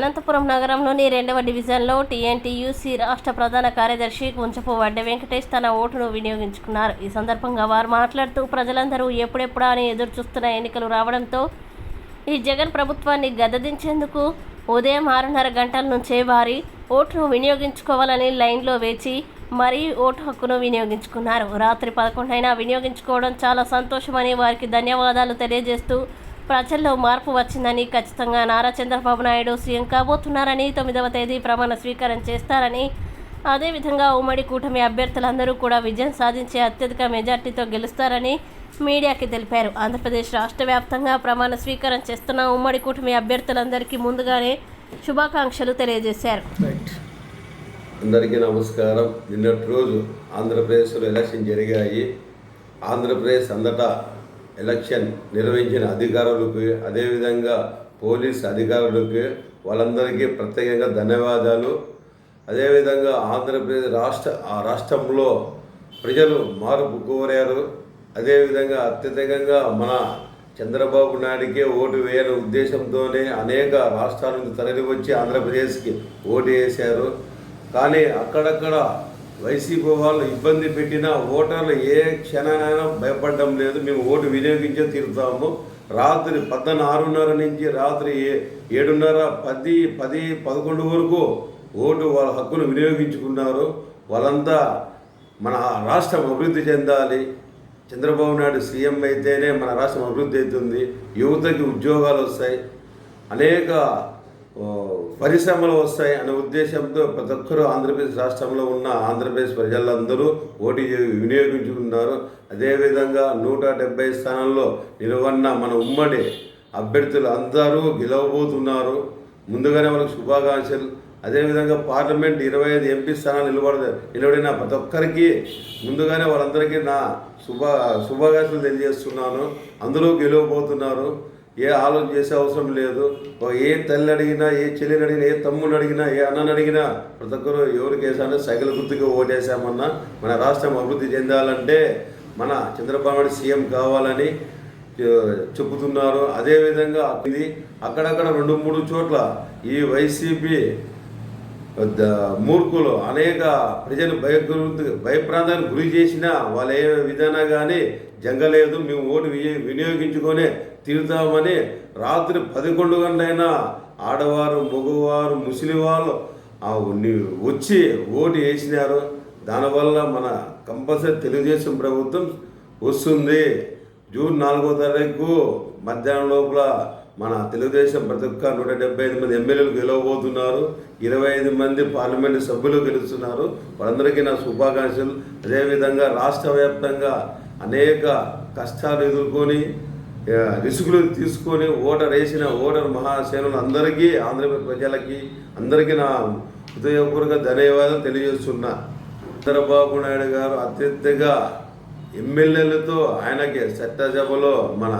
అనంతపురం నగరంలోని రెండవ డివిజన్లో టీఎన్టీయూసీ రాష్ట్ర ప్రధాన కార్యదర్శి కుంచపు వడ్డె వెంకటేష్ తన ఓటును వినియోగించుకున్నారు. ఈ సందర్భంగా వారు మాట్లాడుతూ ప్రజలందరూ ఎప్పుడెప్పుడా అని ఎదురు చూస్తున్న ఎన్నికలు రావడంతో ఈ జగన్ ప్రభుత్వాన్ని గద్దదించేందుకు ఉదయం ఆరున్నర గంటల నుంచే వారి ఓటును వినియోగించుకోవాలని లైన్లో వేచి మరీ ఓటు హక్కును వినియోగించుకున్నారు. రాత్రి పదకొండైనా వినియోగించుకోవడం చాలా సంతోషమని వారికి ధన్యవాదాలు తెలియజేస్తూ ప్రజల్లో మార్పు వచ్చిందని ఖచ్చితంగా నారా చంద్రబాబు నాయుడు సీఎం కాబోతున్నారని తొమ్మిదవ తేదీ ప్రమాణ స్వీకారం చేస్తారని అదేవిధంగా ఉమ్మడి కూటమి అభ్యర్థులందరూ కూడా విజయం సాధించే అత్యధిక మెజార్టీతో గెలుస్తారని మీడియాకి తెలిపారు. ఆంధ్రప్రదేశ్ రాష్ట్ర వ్యాప్తంగా ప్రమాణ స్వీకారం చేస్తున్న ఉమ్మడి కూటమి అభ్యర్థులందరికీ ముందుగానే శుభాకాంక్షలు తెలియజేశారు. అందరికీ నమస్కారం. నిన్నటి రోజు ఆంధ్రప్రదేశ్లో ఎలక్షన్ జరిగాయి. ఆంధ్రప్రదేశ్ అంతటా ఎలక్షన్ నిర్వహించిన అధికారులకు అదేవిధంగా పోలీస్ అధికారులకు వాళ్ళందరికీ ప్రత్యేకంగా ధన్యవాదాలు. అదేవిధంగా ఆంధ్రప్రదేశ్ రాష్ట్ర ఆ రాష్ట్రంలో ప్రజలు మార్పు కోరారు. అదేవిధంగా అత్యధికంగా మన చంద్రబాబు నాయుడికే ఓటు వేయని ఉద్దేశంతోనే అనేక రాష్ట్రాల నుంచి తరలివచ్చి ఆంధ్రప్రదేశ్కి ఓటు వేశారు. కానీ అక్కడక్కడ వైసీపీ వాళ్ళు ఇబ్బంది పెట్టిన ఓటర్లు ఏ క్షణానైనా భయపడడం లేదు. మేము ఓటు వినియోగించే తీరుతాము. రాత్రి పద్దెన ఆరున్నర నుంచి రాత్రి ఏ- ఏడున్నర పది పది పదకొండు వరకు ఓటు వాళ్ళ హక్కును వినియోగించుకున్నారు. వాళ్ళంతా మన రాష్ట్రం అభివృద్ధి చెందాలి. చంద్రబాబు నాయుడు సీఎం అయితేనే మన రాష్ట్రం అభివృద్ధి అవుతుంది. యువతకి ఉద్యోగాలు వస్తాయి. అనేక పరిశ్రమలు వస్తాయి అనే ఉద్దేశంతో ప్రతి ఒక్కరూ ఆంధ్రప్రదేశ్ రాష్ట్రంలో ఉన్న ఆంధ్రప్రదేశ్ ప్రజలందరూ ఓటు వినియోగించుకున్నారు అదేవిధంగా నూట డెబ్బై స్థానాల్లో నిలవన్న మన ఉమ్మడి అభ్యర్థులు అందరూ గెలవబోతున్నారు. ముందుగానే వాళ్ళకి శుభాకాంక్షలు. అదేవిధంగా పార్లమెంట్ ఇరవై ఐదు ఎంపీ స్థానాలు నిలబడ నిలబడిన ప్రతి ఒక్కరికి ముందుగానే వాళ్ళందరికీ నా శుభ శుభాకాంక్షలు తెలియజేస్తున్నాను. అందరూ గెలవబోతున్నారు. ఏ ఆలోచన చేసే అవసరం లేదు. ఏ తల్లి అడిగినా ఏ చెల్లెలు అడిగినా ఏ తమ్ముని అడిగినా ఏ అన్నని అడిగినా ప్రతి ఒక్కరు ఎవరికి వేసానో సైకిల్ గుర్తుగా ఓటేసామన్నా మన రాష్ట్రం అభివృద్ధి చెందాలంటే మన చంద్రబాబు నాయుడు సీఎం కావాలని చెబుతున్నారు. అదేవిధంగా ఇది అక్కడక్కడ రెండు మూడు చోట్ల ఈ వైసీపీ మూర్ఖులు అనేక ప్రజలు భయగురు భయప్రాంతానికి గురి చేసినా వాళ్ళు ఏ విధానా కానీ జంగలేదు మేము ఓటు వినియోగించుకొనే వినియోగించుకొని తిరుగుతామని రాత్రి పదకొండు గంటలైనా ఆడవారు మగవారు ముసలి వాళ్ళు ఆ వచ్చి ఓటు వేసినారు. దానివల్ల మన కంపల్సరీ తెలుగుదేశం ప్రభుత్వం వస్తుంది. జూన్ నాలుగో తారీఖు మధ్యాహ్నం లోపల మన తెలుగుదేశం ప్రతి ఒక్క నూట డెబ్బై ఐదు మంది ఎమ్మెల్యేలు గెలవబోతున్నారు. ఇరవై ఐదు మంది పార్లమెంటు సభ్యులు గెలుస్తున్నారు. వాళ్ళందరికీ నా శుభాకాంక్షలు. అదేవిధంగా రాష్ట్ర వ్యాప్తంగా అనేక కష్టాలు ఎదుర్కొని రిస్కులు రిసుకులు తీసుకొని ఓటర్ వేసిన ఓటర్ మహాసేనులు అందరికీ ఆంధ్రప్రదేశ్ ప్రజలకి అందరికీ నా హృదయపూర్వక ధన్యవాదాలు తెలియజేస్తున్నా. చంద్రబాబు నాయుడు గారు అత్యంతగా ఎమ్మెల్యేలతో ఆయనకి చట్టసభలో మన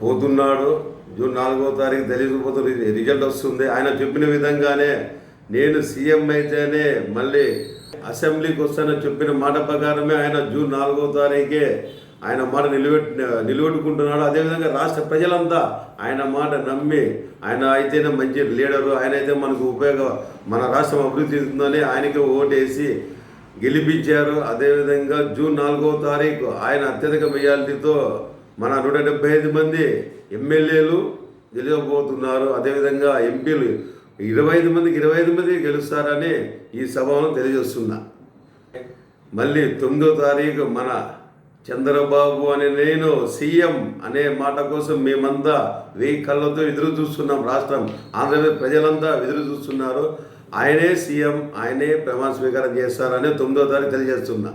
పోతున్నాడు. జూన్ నాలుగో తారీఖు తెలియకపోతే రిజల్ట్ వస్తుంది. ఆయన చెప్పిన విధంగానే నేను సీఎం అయితేనే మళ్ళీ అసెంబ్లీకి వస్తానని చెప్పిన మాట ప్రకారమే ఆయన జూన్ నాలుగో తారీఖే ఆయన మాట నిలబెట్టి నిలబెట్టుకుంటున్నాడు అదేవిధంగా రాష్ట్ర ప్రజలంతా ఆయన మాట నమ్మి ఆయన అయితేనే మంచి లీడరు ఆయన అయితే మనకు ఉపయోగ మన రాష్ట్రం అభివృద్ధి చెందుతుందని ఆయనకి ఓటేసి గెలిపించారు. అదేవిధంగా జూన్ నాలుగో తారీఖు ఆయన అత్యధిక మెజార్టీతో మన నూట డెబ్బై ఐదు మంది ఎమ్మెల్యేలు గెలవబోతున్నారు. అదేవిధంగా ఎంపీలు ఇరవై ఐదు మందికి ఇరవై ఐదు మంది గెలుస్తారని ఈ సభను తెలియజేస్తున్నా. మళ్ళీ తొమ్మిదో తారీఖు మన చంద్రబాబు అనే నేను సీఎం అనే మాట కోసం మేమంతా వెయ్యి కళ్ళతో ఎదురు చూస్తున్నాం. రాష్ట్రం ఆంధ్రప్రదేశ్ ప్రజలంతా ఎదురు చూస్తున్నారు. ఆయనే సీఎం ఆయనే ప్రమాణ స్వీకారం చేస్తారని తొమ్మిదో తారీఖు తెలియజేస్తున్నా.